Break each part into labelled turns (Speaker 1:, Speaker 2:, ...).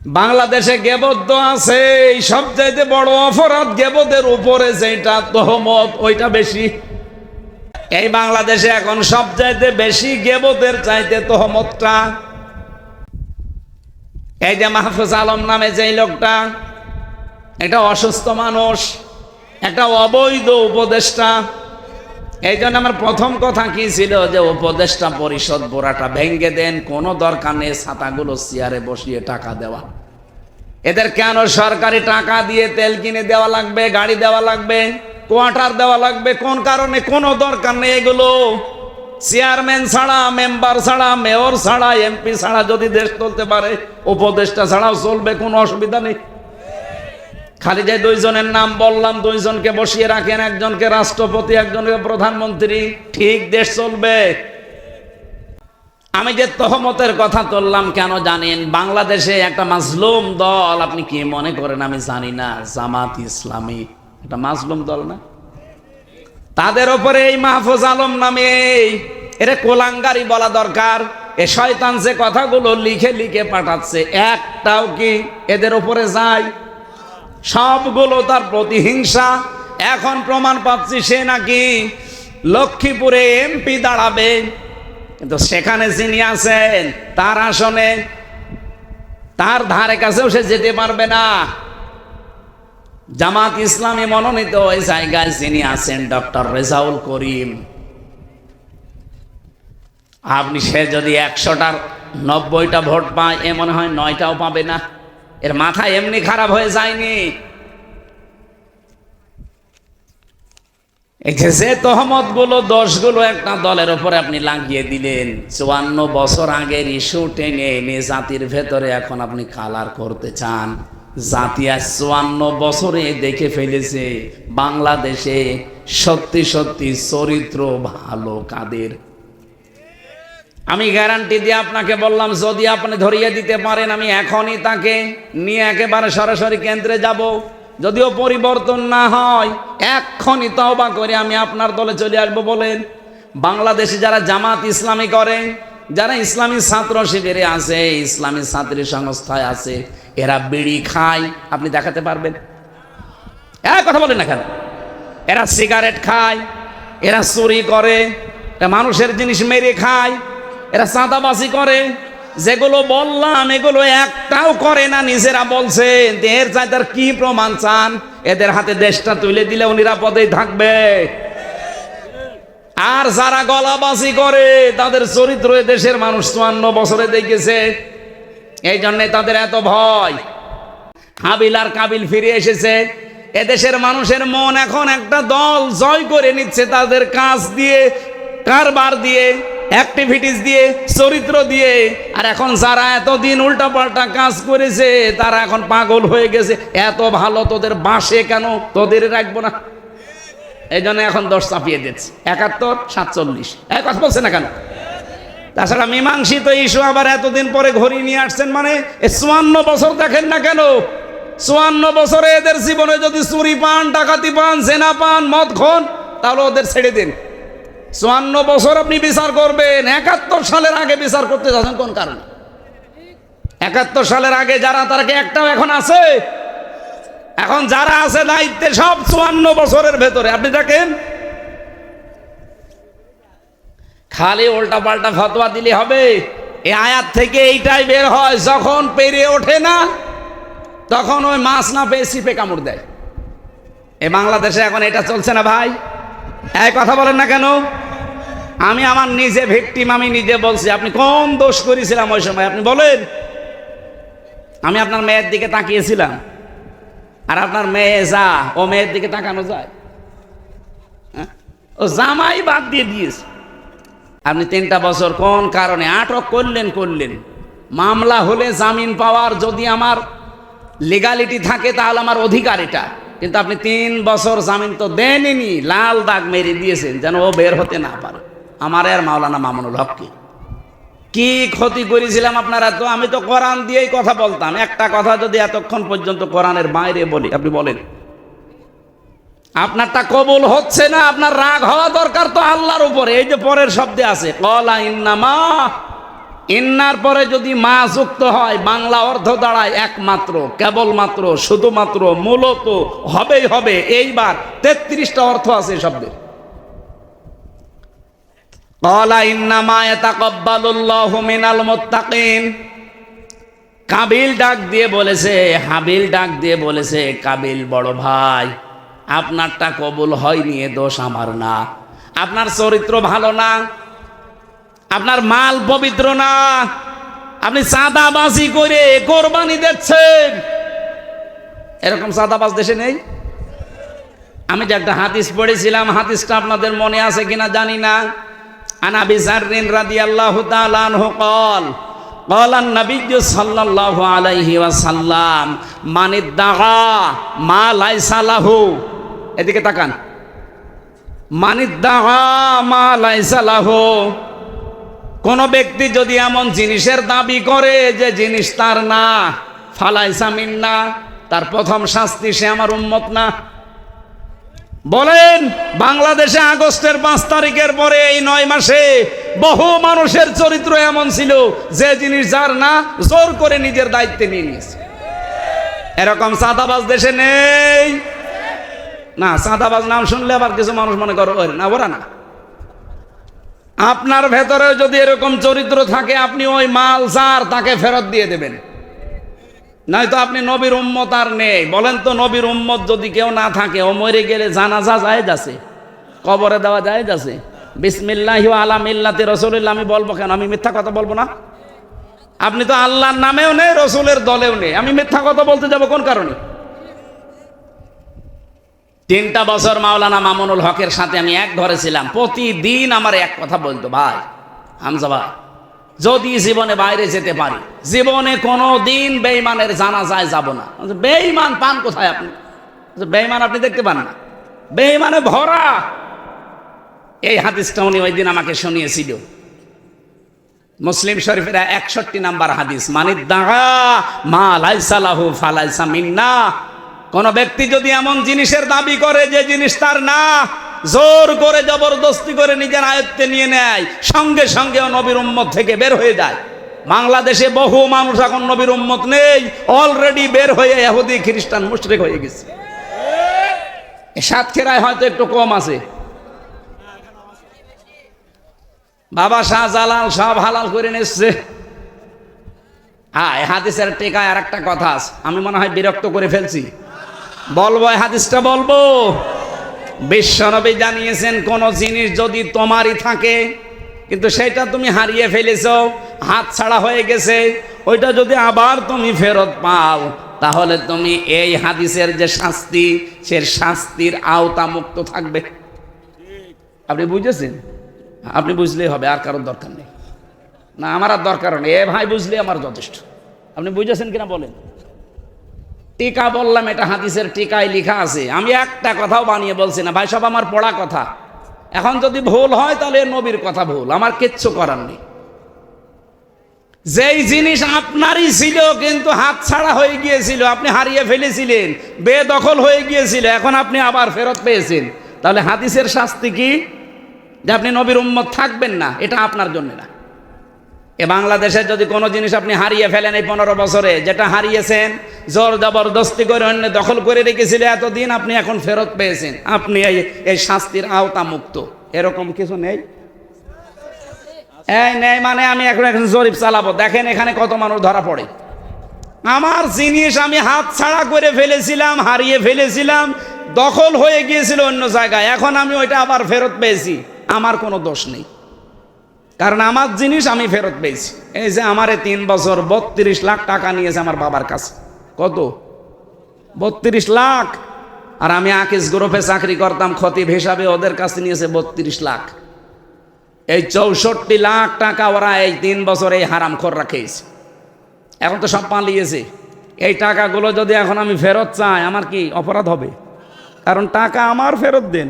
Speaker 1: বাংলাদেশে গেবদ্ধ আছে, এই সবচাইতে বড় অপরাধ গেবদের উপরে যেটা তহমত, ওইটা বেশি। এই বাংলাদেশে এখন সবচাইতে বেশি গেবদের চাইতে তহমতটা, এই যে মাহফুজ আলম নামে যেই লোকটা, একটা অসুস্থ মানুষ, একটা অবৈধ উপদেষ্টা এই জন্য আমার প্রথম কথা কি ছিল যে উপদেষ্টা পরিষদ বোরাটা ভেঙ্গে দেন, কোনো দরকার নেই, ছাতাগুলো চেয়ারে বসিয়ে টাকা দেওয়া। এদের কেন সরকারি টাকা দিয়ে তেল কিনে দেওয়া লাগবে, গাড়ি দেওয়া লাগবে, কোয়ার্টার দেওয়া লাগবে? কোন কারণে? কোনো দরকার নেই এগুলো। চেয়ারম্যান ছাড়া, মেম্বার ছাড়া, মেয়র ছাড়া, এমপি ছাড়া যদি দেশ চলতে পারে, উপদেষ্টা ছাড়াও চলবে, কোনো অসুবিধা নেই। খালি যে দুইজনের নাম বললাম, দুইজনকে বসিয়ে রাখেন, একজনকে রাষ্ট্রপতি, একজনকে প্রধানমন্ত্রী। ঠিক দেশ চলবে। আমি যে তহমতের কথা তুললাম, কেন জানেন? বাংলাদেশে একটা মাজলুম দল, আপনি কি মনে করেন? আমি জানি না। জামাত ইসলামী। একটা মাজলুম দল না? তাদের ওপরে এই মাহফুজ আলম নামে এরা কোলাঙ্গারি বলা দরকার। এ শয়তান যে কথাগুলো লিখে লিখে পাঠাচ্ছে, একটাও কি এদের ওপরে যায়? সবগুলো তার প্রতিহিংসা এখন প্রমাণ পাচ্ছি সে নাকি লক্ষ্মীপুরে এমপি দাঁড়াবে। কিন্তু সেখানে যিনি আছেন, তার আসনে, তার ধারে কাছেও সে যেতে পারবে না। জামাত ইসলামী মনোনীত ওই জায়গায় যিনি আছেন, ডক্টর রেজাউল করিম। আপনি সে যদি একশোটার নব্বইটা ভোট পায়, এ মনে হয় নয়টাও পাবে না। এর মাথা এমনি খারাপ হয়ে যায়নি। যে তহমতগুলো দোষগুলো একটা দলের উপরে আপনি লাগিয়ে দিলেন, চুয়ান্ন বছর আগের ইস্যু টেনে এনে জাতির ভেতরে এখন আপনি কালার করতে চান। জাতি আজ চুয়ান্ন বছরে দেখে ফেলেছে, বাংলাদেশে সত্যি সত্যি চরিত্র ভালো কাদের? আমি গ্যারান্টি দিয়ে আপনাকে বললাম, যদি আপনি ধরিয়ে দিতে পারেন, আমি এখনই তাকে নিয়ে একেবারে সরাসরি কেন্দ্রে যাব। যদিও পরিবর্তন না হয় এক্ষণই তওবা করে আমি আপনার দলে চলে আসব বলেন। বাংলাদেশে যারা জামাত ইসলামী করে, যারা ইসলামী ছাত্র শিবিরে আছে, ইসলামী ছাত্রী সংস্থায় আছে, এরা বিড়ি খায়। আপনি দেখাতে পারবেন? এক কথা বলেন না কেন? এরা সিগারেট খায়, এরা চুরি করে মানুষের জিনিস মেরে খায়। এরা চাঁদাবাজি করে। যেগুলো বললাম, এগুলো একটাও করে না, নিজেরা বলছে এর চাই তার কি প্রমাণ চান? এদের হাতে দেশটা তুলে দিলেও নিরাপদেই থাকবে। আর যারা গলাবাজি করে, তাদের চরিত্র দেশের মানুষ চুয়ান্ন বছরে দেখেছে। এই জন্যে তাদের এত ভয়। হাবিল আর কাবিল ফিরে এসেছে। এদেশের মানুষের মন এখন একটা দল জয় করে নিচ্ছে তাদের কাজ দিয়ে, কারবার দিয়ে। অ্যাক্টিভিটিস দিয়ে, চরিত্র দিয়ে, আর এখন যারা এতদিন উল্টাপাল্টা কাজ করেছে, তারা এখন পাগল হয়ে গেছে। এত ভালো তোদের বাসে কেন? তোদের রাখব না। এই জন্য এখন দশ চাপিয়ে দিচ্ছে। একাত্তর, সাতচল্লিশ। এক কথা বলছে না কেন? তাছাড়া মীমাংসিত ইস্যু আবার এতদিন পরে ঘড়ি নিয়ে আসছেন মানে চুয়ান্ন বছর দেখেন না কেন? চুয়ান্ন বছরে এদের জীবনে যদি চুরি পান, ডাকাতি পান, জেনা পান, মদ খন, তাহলে ওদের ছেড়ে দিন। চুয়ান্ন বছর আপনি বিচার করবেন। একাত্তর সালের আগে বিচার করতে যাচ্ছেন কোন কারণে? একাত্তর সালের আগে যারা, তারা কি একটাও এখন আছে? এখন যারা আছে দায়িত্বে সব চুয়ান্ন বছরের ভেতরে। আপনি দেখেন? খালি উল্টা পাল্টা ফতোয়া দিলে হবে। এই আয়াত থেকে এইটাই বের হয়, যখন পেরে ওঠে না, তখন ওই মাছ না পেয়ে সিপে কামড় দেয়। এ বাংলাদেশে এখন এটা চলছে না ভাই? এই কথা বলেন না কেন? আমি আমার নিজে ভিকটিম, আমি নিজে বলছি, আপনি কোন দোষ করেছিলাম ওই সময়? আপনি বলেন। আমি আপনার মেয়ের দিকে তাকিয়েছিলাম। আর আপনার মেয়ে যা, ও মেয়ের দিকে তাকানো যায়। হ্যাঁ? ও জামাই বাদ দিয়ে দিয়েছে। আপনি তিনটা বছর কোন কারণে আটক করলেন করলেন? মামলা হলে জামিন পাওয়ার যদি আমার লিগালিটি থাকে, তাহলে আমার অধিকার এটা। কিন্তু আপনি তিন বছর জামিন তো দেননি, লাল দাগ মেরে দিয়েছেন, যেন ও বের হতে না পারে। আমার আর মাওলানা মামুনুল হককে কি ক্ষতি করেছিলাম আপনারা? তো আমি তো কোরআন দিয়েই কথা বলতাম। একটা কথা যদি এতক্ষণ পর্যন্ত কোরআনের বাইরে বলি, আপনি বলেন, আপনারটা কবুল হচ্ছে না, আপনার রাগ হওয়া দরকার তো আল্লাহর উপরে। এই যে পরের শব্দে আছে, কলা ইন্নামা ইন্নার পরে যদি মা যুক্ত হয়, বাংলা অর্থ দাঁড়ায় একমাত্র, কেবলমাত্র, শুধুমাত্র, মূলত হবেই হবে। এইবার তেত্রিশটা অর্থ আছে শব্দের। কাবিল ডাক দিয়ে বলেছে, হাবিল ডাক দিয়ে বলেছে, কাবিল বড় ভাই, আপনারটা কবুল হয়নি, এ দোষ আমার না। আপনার চরিত্র ভালো না আপনার মাল পবিত্র না আপনি চাঁদাবাজি করে কোরবানি দিচ্ছেন এরকম চাঁদাবাজ দেশে নেই আমি যে একটা হাদিস পড়েছিলাম হাদিসটা আপনাদের মনে আছে কিনা জানি না আনাবি জাররিন রাদিয়াল্লাহু তাআলা আনহু قال قال النبي صلى الله عليه وسلم من ادعى ما ليس له এদিকে তাকান من ادعى ما ليس له কোন ব্যক্তি যদি এমন জিনিসের দাবি করে যে জিনিস তার না, ফালাইসা না তার প্রথম শাস্তি সে আমার উন্মত না। বলেন, বাংলাদেশে আগস্টের পাঁচ তারিখের পরে এই নয় মাসে বহু মানুষের চরিত্র এমন ছিল, যে জিনিস যার না, জোর করে নিজের দায়িত্বে নিয়ে নিয়েছে। এরকম চাঁদাবাজ দেশে নেই। না, চাঁদাবাজ নাম শুনলে আবার কিছু মানুষ মনে করো না, ওরা না। আপনার ভেতরে যদি এরকম চরিত্র থাকে, আপনি ওই মাল যার তাকে ফেরত দিয়ে দেবেন। নয়তো আপনি নবীর উম্মত আর নেই। বলেন তো নবীর উম্মত যদি কেউ না থাকে, ও মরে গেলে জানাজা যায় যাচ্ছে কবরে দেওয়া যায় যাচ্ছে বিসমিল্লাহ আলা মিল্লাতে রসুলিল্লাহ, আমি বলব কেন? আমি মিথ্যা কথা বলব না? আপনি তো আল্লাহর নামেও নেই, রসুলের দলেও নেই। আমি মিথ্যা কথা বলতে যাব কোন কারণে? তিনটা বছর মাওলানা মামুনুল হকের সাথে আমি এক ঘরে ছিলাম। প্রতিদিন আমার এক কথা বলতো, ভাই, হামজা ভাই, যদি জীবনে বাইরে যেতে পারি, জীবনে কোনো দিন বেইমানের জানা যায় যাব না বেইমান পান কোথায় আপনি? বেইমান আপনি দেখতে পান না। বেইমানে ভরা। এই হাদিসটা উনি ওই দিন আমাকে শুনিয়েছিল। মুসলিম শরীফের একষট্টি নাম্বার হাদিস মানে দাগা মা লাইসালাহু ফালাইসা মিন্না। কোন ব্যক্তি যদি এমন জিনিসের দাবি করে যে জিনিস তার না, জোর করে জবরদস্তি করে নিজের আয়ত্তে নিয়ে নেয়, সঙ্গে সঙ্গে ও নবীর উম্মত থেকে বের হয়ে যায়। বাংলাদেশে বহু মানুষ এখন নবীর উম্মত নেই অলরেডি বের হয়ে এহুদি খ্রিস্টান, মুশরিক হয়ে গেছে। সাতক্ষীরায় হয়তো একটু কম আছে। বাবা শাহ জালাল সব হালাল করে নিচ্ছে হ্যাঁ হাদিসের টেকায় আর একটা কথা আছে, আমি মনে হয় বিরক্ত করে ফেলছি। বলব হাদিসটা বলব। বিশ্বনবী জানিয়েছেন, কোন জিনিস যদি তোমারই থাকে, কিন্তু সেটা তুমি হারিয়ে ফেলেছ, হাত ছাড়া হয়ে গেছে, ওইটা যদি আবার তুমি ফেরত পাও, তাহলে তুমি এই হাদিসের যে শাস্তি, সে শাস্তির আওতা মুক্ত থাকবে। আপনি বুঝেছেন? আপনি বুঝলেই হবে, আর কারোর দরকার নেই। না, আমার আর দরকার নেই। এ ভাই বুঝলে আমার যথেষ্ট। আপনি বুঝেছেন কিনা বলেন? টিকা বললাম, এটা হাদিসের টিকায় লেখা আছে। আমি একটা কথাও বানিয়ে বলছি না। ভাই, সব আমার পড়া কথা। এখন যদি ভুল হয়, তাহলে নবীর কথা ভুল। আমার কিচ্ছু করার নেই। যেই জিনিস আপনারই ছিল, কিন্তু হাত ছাড়া হয়ে গিয়েছিল, আপনি হারিয়ে ফেলেছিলেন, বেদখল হয়ে গিয়েছিল, এখন আপনি আবার ফেরত পেয়েছেন। তাহলে হাদিসের শাস্তি কি? যে আপনি নবীর উম্মত থাকবেন না, এটা আপনার জন্য না। এ বাংলাদেশের যদি কোনো জিনিস আপনি হারিয়ে ফেলেন এই পনেরো বছরে, যেটা হারিয়েছেন, জোর জবরদস্তি করে অন্য দখল করে রেখেছিল এতদিন, আপনি এখন ফেরত পেয়েছেন। আপনি এই এই শাস্তির আওতা মুক্ত। এরকম কিছু নেই? এই নেই মানে আমি এখন এখন জরিপ চালাবো। দেখেন এখানে কত মানুষ ধরা পড়ে। আমার জিনিস আমি হাত ছাড়া করে ফেলেছিলাম, হারিয়ে ফেলেছিলাম, দখল হয়ে গিয়েছিল অন্য জায়গায়। এখন আমি ওইটা আবার ফেরত পেয়েছি। আমার কোনো দোষ নেই। কারণ আমার জিনিস আমি ফেরত পেয়েছি। এই যে আমারে তিন বছর বত্রিশ লাখ টাকা নিয়েছে আমার বাবার কাছে। কত? বত্রিশ লাখ। আর আমি আকিস গ্রুপে চাকরি করতাম, খতিব হিসাবে ওদের কাছে নিয়েছে বত্রিশ লাখ। এই চৌষট্টি লাখ টাকা ওরা এই তিন বছর এই হারাম খর রাখেছে এখন তো সব পালিয়েছে। এই টাকাগুলো যদি এখন আমি ফেরত চাই, আমার কি অপরাধ হবে? কারণ টাকা আমার ফেরত দেন।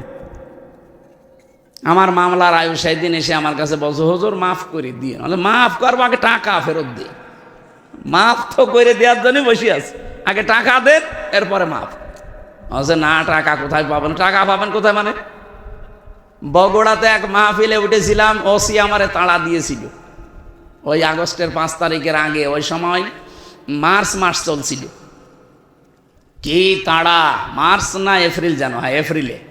Speaker 1: আমার মামলার আয়ু সেদিন এসে আমার কাছে বলছে, হুজুর, মাফ করে দিয়ে মানে মাফ করব, আগে টাকা ফেরত দিয়ে মাফ তো করে দেওয়ার জন্য বসে আছে। আগে টাকা দেন, এরপরে মাফ। বলছে, না, টাকা কোথায় পাবেন? টাকা পাবেন কোথায় মানে? বগুড়াতে এক মাহফিলে উঠেছিলাম, ওসি আমারে তাড়া দিয়েছিল। ওই আগস্টের পাঁচ তারিখের আগে, ওই সময় মার্চ মাস চলছিল। কি তাড়া? মার্চ না এপ্রিল জানো হ্যাঁ? এপ্রিলে।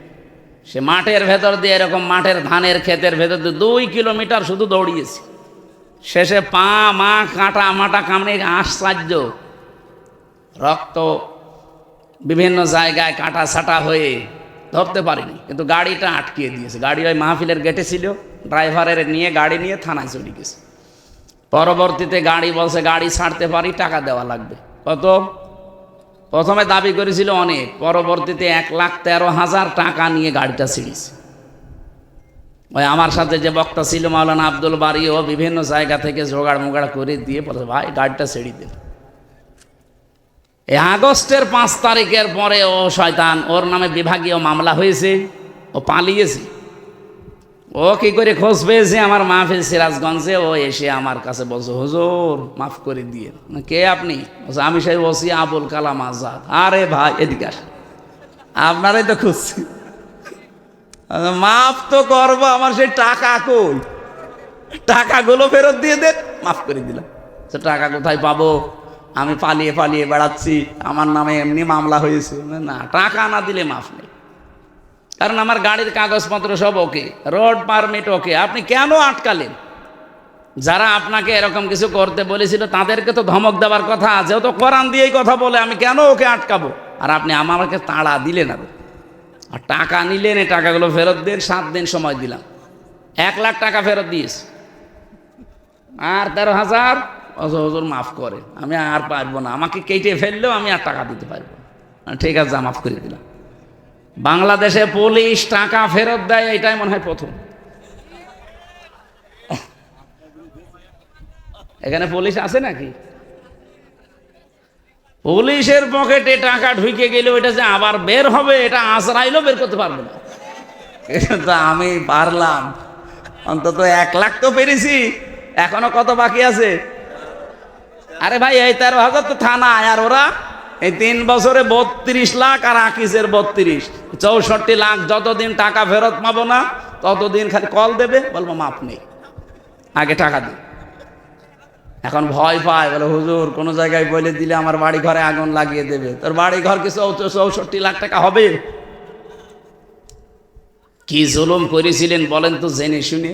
Speaker 1: সে মাঠের ভেতর দিয়ে এরকম মাঠের ধানের ক্ষেতের ভেতর দিয়ে দুই কিলোমিটার শুধু দৌড়িয়েছে। শেষে পা, মা, কাঁটা, মাটা, কামড়ে আশ্চর্য। রক্ত বিভিন্ন জায়গায় কাটা ছাটা হয়ে ধরতে পারিনি, কিন্তু গাড়িটা আটকিয়ে দিয়েছে। গাড়ি ওই মাহফিলের গেটে ছিল, ড্রাইভারের নিয়ে গাড়ি নিয়ে থানায় চলে গেছে। পরবর্তীতে গাড়ি বলছে, গাড়ি ছাড়তে পারি, টাকা দেওয়া লাগবে। কত? প্রথমে দাবি করেছিল অনেক, পরবর্তীতে এক লাখ তেরো হাজার টাকা নিয়ে গাড়িটা ছিঁড়েছে। ওই আমার সাথে যে বক্তা ছিল মাওলানা আব্দুল বাড়ি ও বিভিন্ন জায়গা থেকে জোগাড় মোগাড় করে দিয়ে বলে ভাই, গাড়িটা ছেড়ে দেন এই আগস্টের পাঁচ তারিখের পরে ও শয়তান, ওর নামে বিভাগীয় মামলা হয়েছে, ও পালিয়েছে। ও কি করে খোঁজ পেয়েছে? আমার মাহফিল সিরাজগঞ্জে, ও এসে আমার কাছে বলছে, হুজুর, মাফ করে দিয়ে। কে আপনি? আমি সেই ওসি আবুল কালাম আজাদ। আরে ভাই, এদিকে আসেন। আপনারাই তো খুঁজছি। মাফ তো করব, আমার সেই টাকা কই? টাকাগুলো ফেরত দিয়ে দেন, মাফ করে দিলাম। সে টাকা কোথায় পাবো? আমি পালিয়ে পালিয়ে বেড়াচ্ছি। আমার নামে এমনি মামলা হয়েছে। না, টাকা না দিলে মাফ নেই। কারণ আমার গাড়ির কাগজপত্র সব ওকে, রোড পারমিট ওকে। আপনি কেন আটকালেন? যারা আপনাকে এরকম কিছু করতে বলেছিল, তাদেরকে তো ধমক দেওয়ার কথা যেহেতু কোরআন দিয়েই কথা বলে, আমি কেন ওকে আটকাবো? আর আপনি আমাকে তাড়া দিলেন আর। আর টাকা নিলেন, এই টাকাগুলো ফেরত দেন, সাত দিন সময় দিলাম। এক লাখ টাকা ফেরত দিয়েছে। আর তেরো হাজার? হজর মাফ করে আমি আর পারব না। আমাকে কেটে ফেললেও আমি আর টাকা দিতে পারব ঠিক আছে মাফ করে দিলাম। বাংলাদেশে পুলিশ টাকা ফেরত দেয় এটাই মনে হয় প্রথম। এখানে পুলিশ আছে নাকি? পুলিশের পকেটে টাকা ঢুকে গেলে ওইটা যে আবার বের হবে এটা আজরাইলও বের করতে পারবে না। তা আমি পারলাম। অন্তত এক লাখ তো পেরেছি। এখনও কত বাকি আছে? আরে ভাই এই তেরো হাজার তো থানা আর ওরা? এই তিন বছরে বত্রিশ লাখ আর আকিসের বত্রিশ। চৌষট্টি লাখ যতদিন টাকা ফেরত পাবো না, ততদিন খালি কল দেবে, বলব মাপ নেই। আগে টাকা দিই। এখন ভয় পায়, বলে, হুজুর, কোনো জায়গায় বলে দিলে আমার বাড়ি ঘরে আগুন লাগিয়ে দেবে। তোর বাড়ি ঘর কি চৌষট্টি লাখ টাকা হবে? কি জুলুম করেছিলেন বলেন তো জেনে শুনে।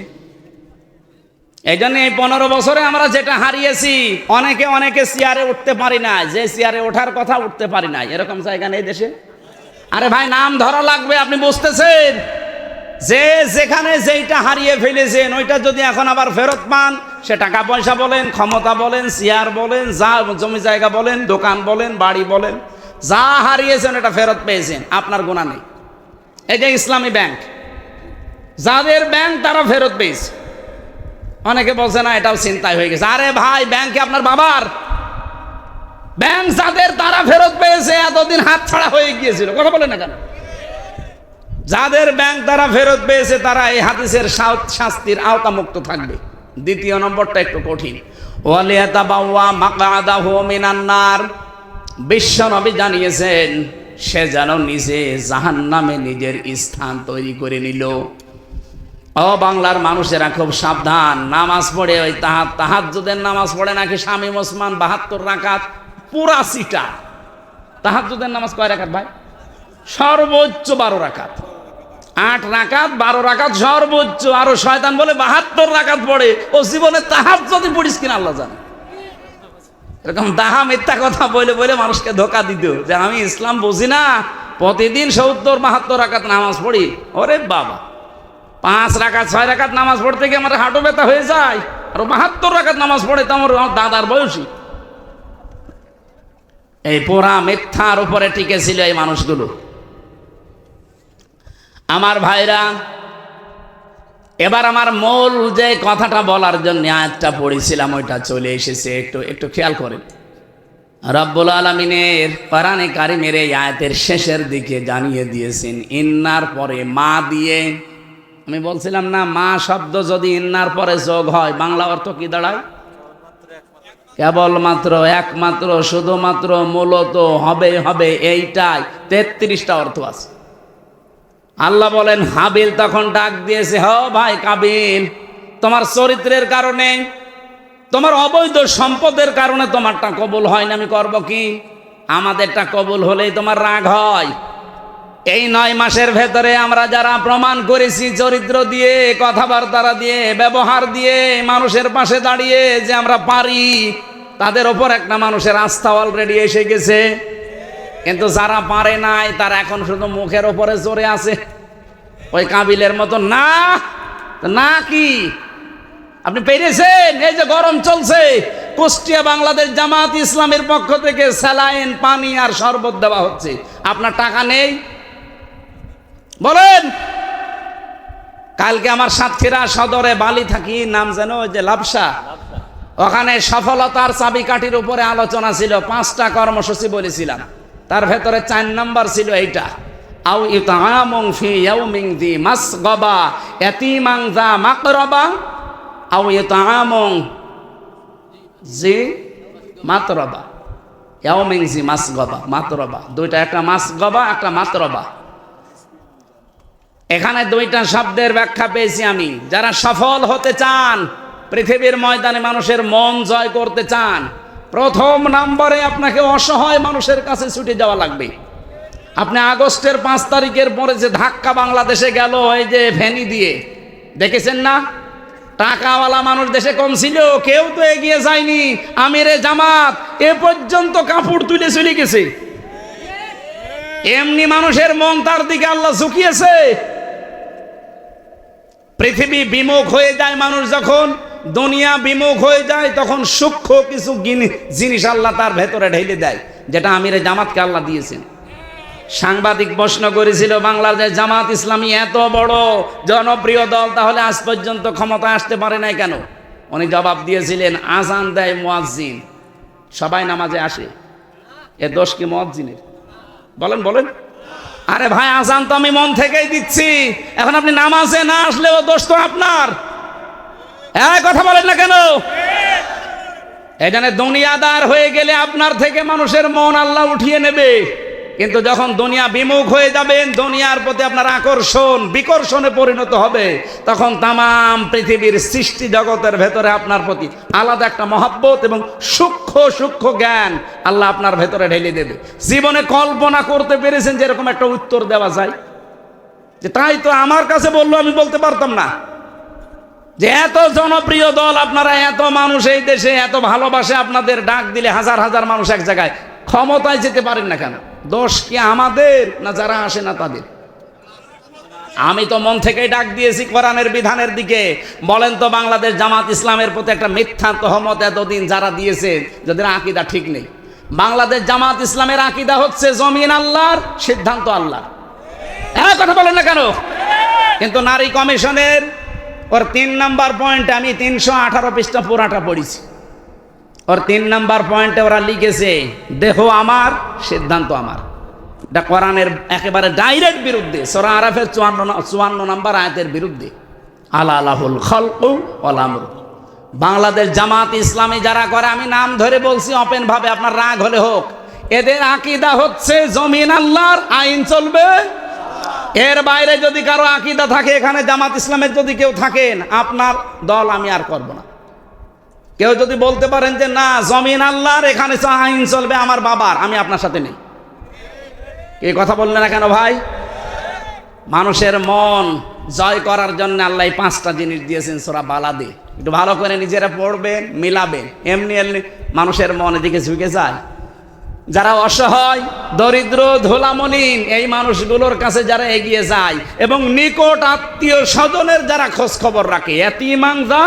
Speaker 1: এই জন্য এই পনেরো বছরে আমরা যেটা হারিয়েছি, অনেকে অনেকে চেয়ারে উঠতে পারি না যে চেয়ারে ওঠার কথা উঠতে পারি না এরকম জায়গা নেই দেশে? আরে ভাই, নাম ধরা লাগবে, আপনি বুঝতেছেন? যে যেখানে যেইটা হারিয়ে ফেলেছেন, ওইটা যদি এখন আবার ফেরত পান, সে টাকা পয়সা বলেন, ক্ষমতা বলেন, চেয়ার বলেন, যা জমি জায়গা বলেন, দোকান বলেন, বাড়ি বলেন, যা হারিয়েছেন, এটা ফেরত পেয়েছেন, আপনার গুণা নেই। এই যে ইসলামী ব্যাংক। যাদের ব্যাংক, তারা ফেরত পেয়েছে। অনেকে বলছে, না, এটাও চিন্তায় হয়ে গেছে। আরে ভাই, ব্যাংকে আপনার বাবার? ব্যাংক যাদের তারা ফেরত পেয়েছে, এতদিন হাত ছাড়া হয়ে গিয়েছিল। কথা বলে না কেন? যাদের ব্যাংক তারা ফেরত পেয়েছে, তারা এই হাদিসের শাস্তির আওতামুক্ত থাকবে। দ্বিতীয় নম্বরটা একটু কঠিন। ওয়ালিয়াতা বাউয়া নবী জানিয়েছেন, সে যেন নিজে জাহান্নামে নিজের স্থান তৈরি করে নিল। ও বাংলার মানুষেরা খুব সাবধান। নামাজ পড়ে ওই তাহাত তাহাজ্জুদের নামাজ পড়ে নাকি স্বামী ওসমান বাহাত্তর রাকাত? পুরা সিটা। তাহাজ্জুদের নামাজ কয় রাখাত ভাই? সর্বোচ্চ বারো রাকাত। আট রাকাত, বারো রাকাত, সর্বোচ্চ। আরও শয়তান বলে বাহাত্তর রাকাত পড়ে। ও জীবনে তাহার যদি পড়িস কিনা আল্লাহ জানে। এরকম দাহা মিথ্যা কথা বলে বলে মানুষকে ধোকা দিত যে আমি ইসলাম বুঝি না। প্রতিদিন সত্তর, বাহাত্তর রাকাত নামাজ পড়ি। ওরে বাবা। পাঁচ রাকাত, ছয় রাকাত নামাজ পড়তে গিয়ে আমার হাঁটু ব্যথা হয়ে যায় আর বাহাত্তর রাকাত নামাজ পড়ে তো আমার দাদার বয়সী। এই পোড়া মিথ্যার উপরে টিকে ছিল এই মানুষগুলো। আমার ভাইরা, এবার আমার মূল যে কথাটা বলার জন্য আয়াতটা পড়েছিলাম, ওইটা চলে এসেছে। একটু একটু খেয়াল করেন। রব্বুল আলমিনের কোরআনে কারিমের এই আয়াতের শেষের দিকে জানিয়ে দিয়েছেন, ইন্নার পরে মা দিয়ে আমি বলছিলাম, না, মা শব্দ যদি ইন্নার পরে যোগ হয়, বাংলা অর্থ কি দাঁড়ায়? কেবলমাত্র একমাত্র, শুধুমাত্র মূলত হবে হবে এইটাই, তেত্রিশটা অর্থ আছে। আল্লাহ বলেন, হাবিল তখন ডাক দিয়েছে, হ ভাই কাবিল, তোমার চরিত্রের কারণে, তোমার অবৈধ সম্পদের কারণে তোমারটা কবুল হয় না, আমি করব কি? আমাদেরটা কবুল হলেই তোমার রাগ হয়। এই নয় মাসের ভেতরে আমরা যারা প্রমাণ করেছি, চরিত্র দিয়ে, কথাবার্তা দিয়ে, ব্যবহার দিয়ে মানুষের পাশে দাঁড়িয়ে যে আমরা পারি, তাদের ওপর একটা মানুষের আস্থা অলরেডি এসে গেছে। কিন্তু যারা পারে নাই, তারা এখন শুধু মুখের ওপরে চড়ে আছে। ওই কাবিলের মতো না না কি? আপনি পেরেছেন? এই যে গরম চলছে। কুষ্টিয়া বাংলাদেশ জামাত ইসলামের পক্ষ থেকে স্যালাইন, পানি আর শরবত দেওয়া হচ্ছে। আপনার টাকা নেই? বলেন, কালকে আমার সাতক্ষীরা সদরে বালি থাকি, নাম যেন যে লাভসা ওখানে সফলতার চাবিকাঠির উপরে আলোচনা ছিল, পাঁচটা কর্মসূচি বলেছিলাম। তার ভেতরে চার নম্বর ছিল এইটা। আউ ইতামং ফি ইয়াউমিং দি মাসগবা ইয়াতিমাং যা মাকরাবা। আউ ইতামং জি মাতরবা। ইয়াউমিং জি মাসগবা, মাতরবা। দুইটা, একটা মাসগবা, একটা মাতরবা। এখানে দুইটা শব্দের ব্যাখ্যা পেয়েছি আমি। যারা সফল হতে চান, পৃথিবীর ময়দানে মানুষের মন জয় করতে চান, প্রথম নম্বরে আপনাকে অসহায় মানুষের কাছে ছুটে যাওয়া লাগবে। আপনি আগস্টের পাঁচ তারিখের পরে যে ধাক্কা বাংলাদেশে গেল, এই যে ভ্যানি দিয়ে, দেখেছেন না? টাকাওয়ালা মানুষ দেশে কম ছিল, কেউ তো এগিয়ে যায়নি। আমিরে জামাত, এ পর্যন্ত কাপড় তুলে চলে গেছে। এমনি মানুষের মন তার দিকে আল্লাহ ঝুঁকিয়েছে। পৃথিবী বিমুখ হয়ে যায় মানুষ যখন, দুনিয়া বিমুখ হয়ে যায়, তখন সূক্ষ্ম কিছু জিনিস আল্লাহ তার ভেতরে ঢেলে দেয়, যেটা আমিরে জামাতকে আল্লাহ দিয়েছেন। সাংবাদিক প্রশ্ন করেছিল বাংলাদেশ জামাত ইসলামী এত বড় জনপ্রিয় দল, তাহলে আজ পর্যন্ত ক্ষমতা আসতে পারে নাই কেন? উনি জবাব দিয়েছিলেন, আজান দেয় মুয়াজ্জিন, সবাই নামাজে আসে, এ দোষ কি মুয়াজ্জিনের? বলেন বলেন। আরে ভাই আসান তো আমি মন থেকেই দিচ্ছি। এখন আপনি নামাজে না আসলেও দোষ তো আপনার। হ্যাঁ কথা বলেন না কেন? এখানে দুনিয়াদার হয়ে গেলে আপনার থেকে মানুষের মন আল্লাহ উঠিয়ে নেবে। কিন্তু যখন দুনিয়া বিমুখ হয়ে যাবেন দুনিয়ার প্রতি আপনার আকর্ষণ, বিকর্ষণে পরিণত হবে, তখন তাম পৃথিবীর সৃষ্টি জগতের ভেতরে আপনার প্রতি আলাদা একটা মহাব্বত এবং সূক্ষ্ম সূক্ষ্ম জ্ঞান আল্লাহ আপনার ভেতরে ঢেলে দেবে। জীবনে কল্পনা করতে পেরেছেন যে এরকম একটা উত্তর দেওয়া যায়? যে তাই তো আমার কাছে বলল, আমি বলতে পারতাম না। যে এত জনপ্রিয় দল আপনারা, এত মানুষ এই দেশে, এত ভালোবাসে, আপনাদের ডাক দিলে হাজার হাজার মানুষ এক জায়গায় ক্ষমতায় যেতে পারেন না কেন? দোষ কি আমাদের না যারা আসে না তাদের? আমি তো মন থেকেই ডাক দিয়েছি কোরআনের বিধানের দিকে। বলেন তো বাংলাদেশ জামাত ইসলামের প্রতি একটা মিথ্যা তহমত এতদিন যারা দিয়েছে, যাদের আকিদা ঠিক নেই। বাংলাদেশ জামাত ইসলামের আকিদা হচ্ছে জমিন আল্লাহর, সিদ্ধান্ত আল্লাহ হ্যাঁ কথা বলেন না কেন? কিন্তু নারী কমিশনের ওর তিন নাম্বার পয়েন্ট আমি তিনশো আঠারো পৃষ্ঠা পুরাটা পড়েছি। ওর তিন নাম্বার পয়েন্টে ওরা লিখেছে দেহ আমার, সিদ্ধান্ত আমার। এটা কোরআনের একেবারে ডাইরেক্ট বিরুদ্ধে, সোরা আরাফের চুয়ান্ন চুয়ান্ন নাম্বার আয়াতের বিরুদ্ধে। আলা আলাহুল খলকু অলামর বাংলাদেশ জামাত ইসলামী যারা করে, আমি নাম ধরে বলছি ওপেন ভাবে আপনার রাগ হলে হোক। এদের আকিদা হচ্ছে, জমিন আল্লাহর, আইন চলবে। এর বাইরে যদি কারও আকিদা থাকে, এখানে জামাত ইসলামের যদি কেউ থাকেন, আপনার দল আমি আর করব না। কেউ যদি বলতে পারেন যে, না, জমিন আল্লাহর, এখানে আইন চলবে, আমার বাবার, আমি আপনার সাথে নেই। এই কথা বললেন না কেন ভাই? মানুষের মন জয় করার জন্য আল্লাহ পাঁচটা জিনিস দিয়েছেন সোরা বালাদে। একটু ভালো করে নিজেরা পড়বেন মিলাবেন এমনি এমনি মানুষের মন এদিকে ঝুঁকে যায়। যারা অসহায়, দরিদ্র, ধোলামলিন, এই মানুষগুলোর কাছে যারা এগিয়ে যায় এবং নিকট আত্মীয় স্বজনের যারা খোঁজ খবর রাখে এতিমাংজা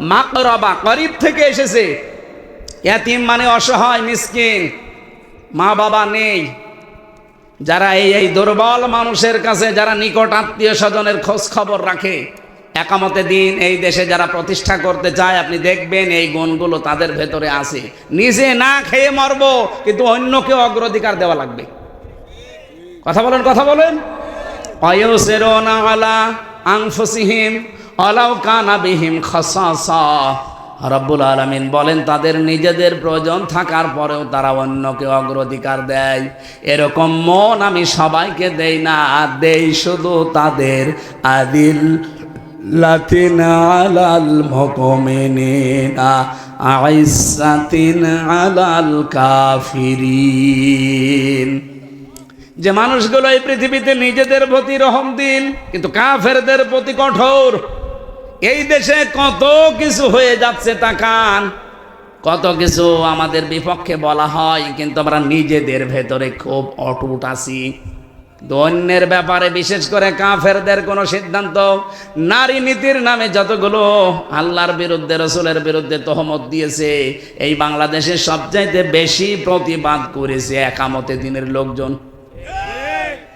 Speaker 1: মাকরবা গরিব থেকে এসেছে। এতিম মানে অসহায়, মিসকিন। মা বাবা নেই। যারা এই এই দুর্বল মানুষের কাছে, যারা নিকট আত্মীয় স্বজনের খোঁজ খবর রাখে, একামতে দিন এই দেশে যারা প্রতিষ্ঠা করতে চায়, আপনি দেখবেন এই গুণগুলো তাদের ভেতরে আছে। নিজে না খেয়ে মরব, কিন্তু অন্যকে অগ্রাধিকার দেওয়া লাগবে। কথা বলেন কথা বলেন। অয়সেরোনা আলা আংফসিহিম অলাউ কানা বিহিম রব্বুল আলমিন বলেন, তাদের নিজেদের প্রয়োজন থাকার পরেও তারা অন্যকে অগ্রাধিকার দেয়। এরকম মন আমি সবাইকে দেই না, দেই শুধু তাদের আদিল লাতিন আলাল মুমিনিনা, আইসাতিন আলাল কাফিরিন। যে মানুষগুলো এই পৃথিবীতে নিজেদের প্রতি রহম দিন কিন্তু কাফেরদের প্রতি কঠোর। এই দেশে কত কিছু হয়ে যাচ্ছে তাকান। কত কিছু আমাদের বিপক্ষে বলা হয়, কিন্তু আমরা নিজেদের ভেতরে খুব অটুট আছি। দৈন্যের ব্যাপারে বিশেষ করে কাফেরদের কোনো সিদ্ধান্ত, নারী নীতির নামে যতগুলো আল্লাহর বিরুদ্ধে, রসুলের বিরুদ্ধে তহমত দিয়েছে, এই বাংলাদেশে সবচাইতে বেশি প্রতিবাদ করেছে একামতে দিনের লোকজন।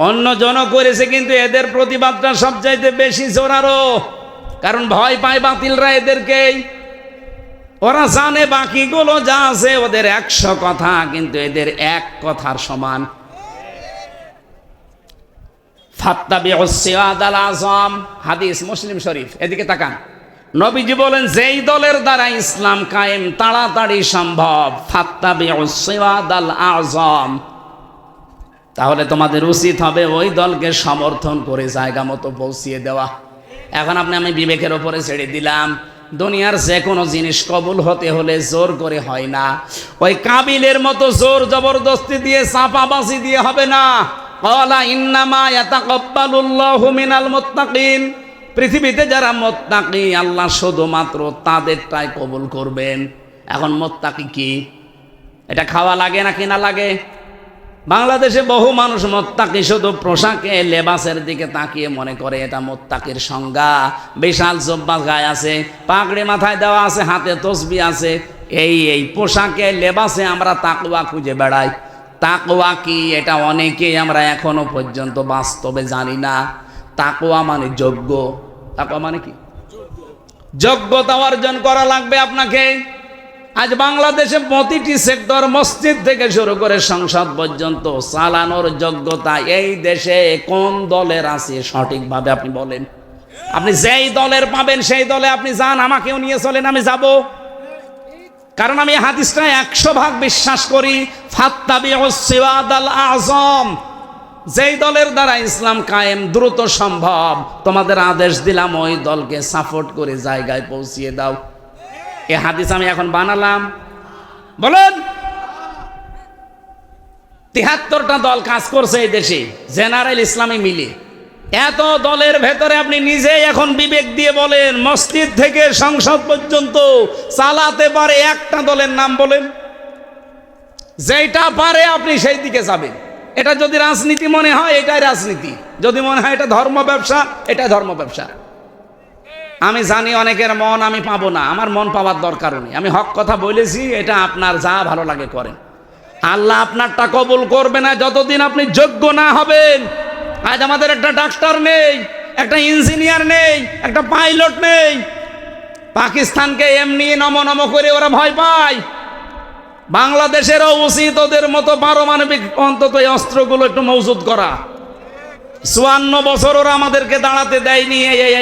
Speaker 1: অন্য জন করেছে, কিন্তু এদের প্রতিবাদটা সবচাইতে বেশি জোরারো কারণ ভয় পায় বাতিলরা এদেরকেই ওরা জানে বাকিগুলো যা আছে, ওদের একশো কথা, কিন্তু এদের এক কথার সমান। হাদিস মুসলিম শরীফ। এদিকে তাকান। নবীজি বলেন, যেই দলের দ্বারা ইসলাম কায়েম তাড়াতাড়ি সম্ভব আজম। তাহলে তোমাদের উচিত হবে ওই দলকে সমর্থন করে জায়গা মতো পৌঁছিয়ে দেওয়া। এখন আপনি আমি বিবেকের ওপরে ছেড়ে দিলাম। দুনিয়ার যে কোনো জিনিস কবুল হতে হলে জোর করে হয় না। ওই কাবিলের মতো জোর জবরদস্তি দিয়ে চাপাবাসি দিয়ে হবে না। কলা ইন্নামা ইয়াতাকাব্বালুল্লাহু মিনাল মুত্তাকিন। পৃথিবীতে যারা মোত্তাকি, আল্লাহ শুধুমাত্র তাদেরটাই কবুল করবেন। এখন মোত্তাকি কি? এটা খাওয়া লাগে না কিনা লাগে? বাংলাদেশে বহু মানুষ মোত্তাকি, শুধু পোশাকে লেবাসের দিকে তাকিয়ে মনে করে এটা মোত্তাকির সংজ্ঞা। বিশাল জব্বাস গায়ে আছে, পাগড়ি মাথায় দেওয়া আছে, হাতে তসবি আছে। এই এই পোশাকে, লেবাসে আমরা তাকুয়া খুঁজে বেড়াই। তাকুয়া কি এটা অনেকেই আমরা এখনও পর্যন্ত বাস্তবে জানি না। তাকুয়া মানে যোগ্য। তাকুয়া মানে কি? যোগ্যতা অর্জন করা লাগবে আপনাকে। আজ বাংলাদেশে প্রতিটি সেক্টর মসজিদ থেকে শুরু করে সংসদ পর্যন্ত চালানোর যোগ্যতা এই দেশে কোন দলের আছে সঠিকভাবে আপনি বলেন। আপনি যেই দলের পাবেন সেই দলে আপনি যান, আমাকেও নিয়ে চলেন, আমি যাব। কারণ আমি হাদিসটা একশো ভাগ বিশ্বাস করি ফাত্তাবি আল আজম যেই দলের দ্বারা ইসলাম কায়েম দ্রুত সম্ভব, তোমাদের আদেশ দিলাম, ওই দলকে সাপোর্ট করে জায়গায় পৌঁছিয়ে দাও। এ হাদিস আমি এখন বানালাম। বলেন, তিহাত্তরটা দল কাজ করছে এই দেশে, জেনারেল ইসলামী মিলে। এত দলের ভেতরে আপনি নিজেই এখন বিবেক দিয়ে বলেন, মসজিদ থেকে সংসদ পর্যন্ত চালাতে পারে একটা দলের নাম বলেন। যেটা পারে আপনি সেই দিকে যাবেন। এটা যদি রাজনীতি মনে হয়, এটাই রাজনীতি। যদি মনে হয় এটা ধর্ম ব্যবসা এটা ধর্ম ব্যবসা। আমি জানি অনেকের মন আমি পাবো না, আমার মন পাওয়ার দরকার নেই। আমি হক কথা বলেছি, এটা আপনার যা ভালো লাগে করেন। আল্লাহ আপনারটা কবুল করবে না, যতদিন আপনি যোগ্য না হবেন। আজ আমাদের একটা ডাক্তার নেই, একটা ইঞ্জিনিয়ার নেই, একটা পাইলট নেই। পাকিস্তানকে এমনি নম নম করে ওরা ভয় পায়। বাংলাদেশেরও উচিত ওদের মতো পারমাণবিক অন্তত অস্ত্রগুলো একটু মজুদ করা। চুয়ান্ন বছর ওরা আমাদেরকে দাঁড়াতে দেয়নি,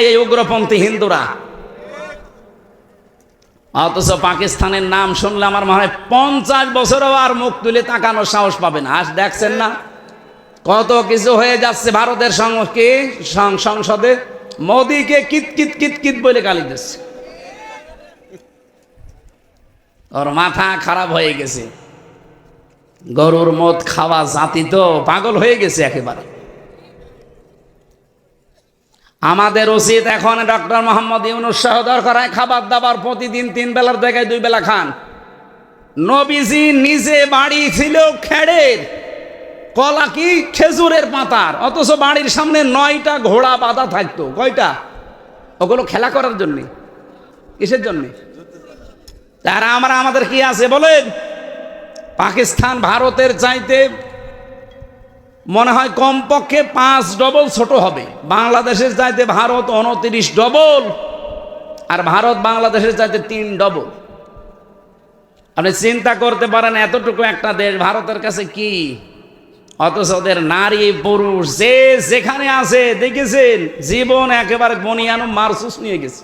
Speaker 1: এই উগ্রপন্থী হিন্দুরা। অথচ পাকিস্তানের নাম শুনলে আমার মনে হয় পঞ্চাশ বছরও আর মুখ তুলে তাকানোর সাহস পাবে না। আজ দেখছেন না? কত কিছু হয়ে যাচ্ছে ভারতের কি? সংসদে মোদীকে কিত কিত কিত কিত বলে গালি দিচ্ছে। ওর মাথা খারাপ হয়ে গেছে। গরুর মদ খাওয়া জাতি তো পাগল হয়ে গেছে একেবারে। আমাদের উচিত এখন ডক্টর মোহাম্মদ ইউনুস সহ দরকার খাবার দাবার প্রতিদিন তিন বেলার জায়গায় দুই বেলা খান। নবীজি নিজে বাড়ি ছিল খেড়ের, কলা কি খেজুরের পাতার, অথচ বাড়ির সামনে নয়টা ঘোড়া বাঁধা থাকতো। কয়টা? ওগুলো খেলা করার জন্যে, কিসের জন্যে? তারা আমরা, আমাদের কি আছে বলেন? পাকিস্তান ভারতের চাইতে মনে হয় কমপক্ষে পাঁচ ডবল ছোট হবে। বাংলাদেশের চাইতে ভারত উনত্রিশ ডবল আর ভারত বাংলাদেশের চাইতে তিন ডবল আপনি চিন্তা করতে পারেন এতটুকু একটা দেশ ভারতের কাছে কি? অথচ ওদের নারী, পুরুষ, যে যেখানে আছে, দেখেছেন? জীবন একেবারে মনিয়ানো মারসুস নিয়ে গেছে।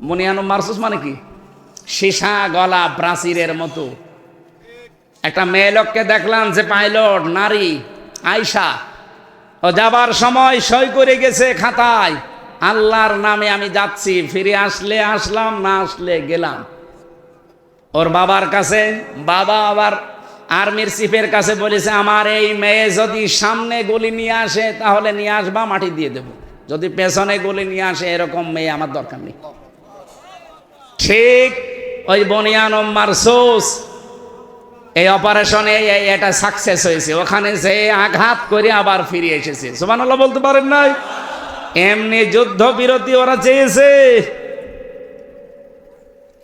Speaker 1: মনিয়ানো মারসুস মানে কি? সীসা গলা প্রাচীরের মতো। একটা মেয়ে লোককে দেখলাম যে পাইলট নারী। আয়সা ও যাবার সময় সই করে গেছে খাতায়। আল্লাহর নামে আমি যাচ্ছি, ফিরে আসলে আসলাম, না আসলে গেলাম। ওর বাবার কাছে, বাবা আবার আর্মির চিফের কাছে বলেছে, আমার এই মেয়ে যদি সামনে গুলি নিয়ে আসে, তাহলে নিয়ে আসবা, মাটি দিয়ে দেব। যদি পেছনে গুলি নিয়ে আসে, এরকম মেয়ে আমার দরকার নেই। ঠিক ওই বনিয়ান মারসোস এই অপারেশনে এটা সাকসেস হয়েছে। ওখানে যে আঘাত করে আবার ফিরে এসেছে। সুবহানাল্লাহ বলতে পারেন নাই? এমনি যুদ্ধ বিরতি ওরা চেয়েছে।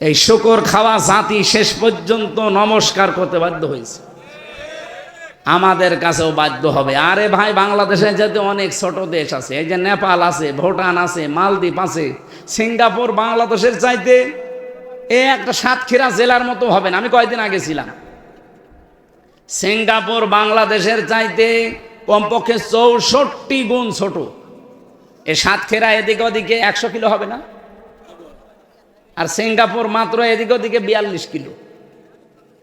Speaker 1: এই শুকর খাওয়া জাতি শেষ পর্যন্ত নমস্কার করতে বাধ্য হয়েছে। আমাদের কাছেও বাধ্য হবে। আরে ভাই, বাংলাদেশে যেতে অনেক ছোট দেশ আছে, এই যে নেপাল আছে, ভুটান আছে, মালদ্বীপ আছে, সিঙ্গাপুর বাংলাদেশের চাইতে এ একটা সাতক্ষীরা জেলার মতো হবে না। আমি কয়েকদিন আগে ছিলাম। সিঙ্গাপুর বাংলাদেশের চাইতে কমপক্ষে চৌষট্টি গুণ ছোট। এ সাতক্ষীরা এদিকে ওদিকে একশো কিলো হবে না? আর সিঙ্গাপুর মাত্র এদিক ওদিকে বিয়াল্লিশ কিলো।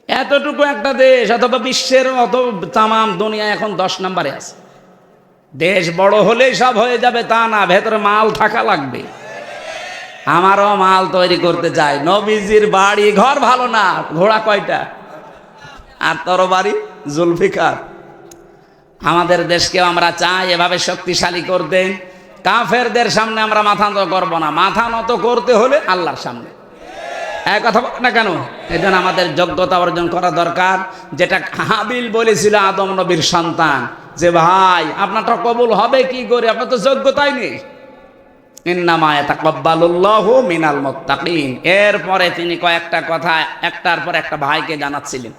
Speaker 1: এতটুকু একটা দেশ, অথবা বিশ্বের অত তামাম দুনিয়া এখন দশ নম্বরে আছে। দেশ বড় হলেই সব হয়ে যাবে, তা না, ভেতরে মাল থাকা লাগবে। আমারও মাল তৈরি করতে চাই। নবীজির বাড়ি, ঘর ভালো না, ঘোড়া কয়টা? আর তর বাড়ি জুলফিকার। আমাদের দেশকেও আমরা চাই এভাবে শক্তিশালী করতে। কাফেরদের সামনে আমরা মাথা নত করব না। মাথা নত করতে হলে আল্লাহর সামনে। এক কথা বলে না কেন? এই আমাদের যোগ্যতা অর্জন করা দরকার। যেটা হাবিল বলেছিল আদম নবীর সন্তান, যে, ভাই, আপনারটা কবুল হবে কি করে? আপনার তো যোগ্যতাই নেই। ইন্নামায় তাকব্বালুল্লাহু মিনাল মোত্তাকিন। এরপরে তিনি কয়েকটা কথা একটার পর একটা ভাইকে জানাচ্ছিলেন।